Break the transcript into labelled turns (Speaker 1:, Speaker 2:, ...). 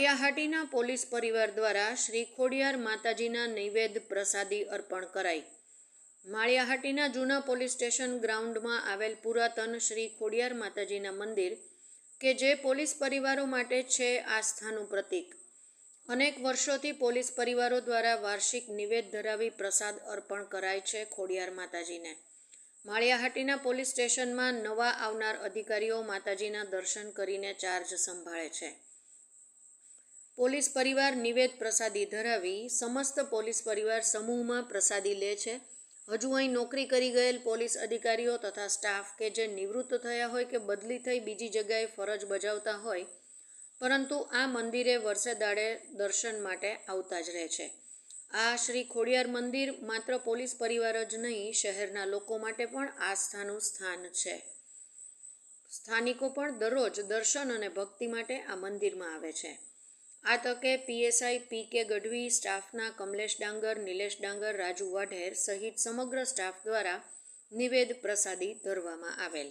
Speaker 1: Maliya Hatina police પરિવાર દ્વારા શ્રી ખોડિયાર માતાજીના નૈવેદ્ય પ્રસાદી અર્પણ કરાઈ. માળિયાહાટીના જૂના પોલીસ સ્ટેશન ગ્રાઉન્ડમાં આવેલ પુરાતન શ્રી ખોડિયાર માતાજીના મંદિર, કે જે પોલીસ પરિવારો માટે છે આસ્થાનું પ્રતીક. અનેક વર્ષોથી પોલીસ પરિવારો દ્વારા વાર્ષિક નિવેદ ધરાવી પ્રસાદ અર્પણ કરાય છે ખોડિયાર માતાજીને. માળિયાહાટીના પોલીસ સ્ટેશનમાં નવા આવનાર અધિકારીઓ માતાજીના દર્શન કરીને ચાર્જ સંભાળે છે. પોલીસ પરિવાર નિવેદ પ્રસાદી ધરાવી સમસ્ત પોલીસ પરિવાર સમૂહમાં પ્રસાદી લે છે. હજુ અહીં નોકરી કરી ગયેલ પોલીસ અધિકારીઓ તથા સ્ટાફ કે જે નિવૃત્ત થયા હોય કે બદલી થઈ બીજી જગ્યાએ ફરજ બજાવતા હોય, પરંતુ આ મંદિરે વર્ષે દાડે દર્શન માટે આવતા જ રહે છે. આ શ્રી ખોડિયાર મંદિર માત્ર પોલીસ પરિવાર જ નહીં, શહેરના લોકો માટે પણ આસ્થાનું સ્થાન છે. સ્થાનિકો પણ દરરોજ દર્શન અને ભક્તિ માટે આ મંદિરમાં આવે છે. આ તકે પીએસઆઈ પી કે ગઢવી, સ્ટાફના કમલેશ ડાંગર, નિલેશ ડાંગર, રાજુ વાઢેર સહિત સમગ્ર સ્ટાફ દ્વારા નિવેદ પ્રસાદી ધરવામાં આવેલ.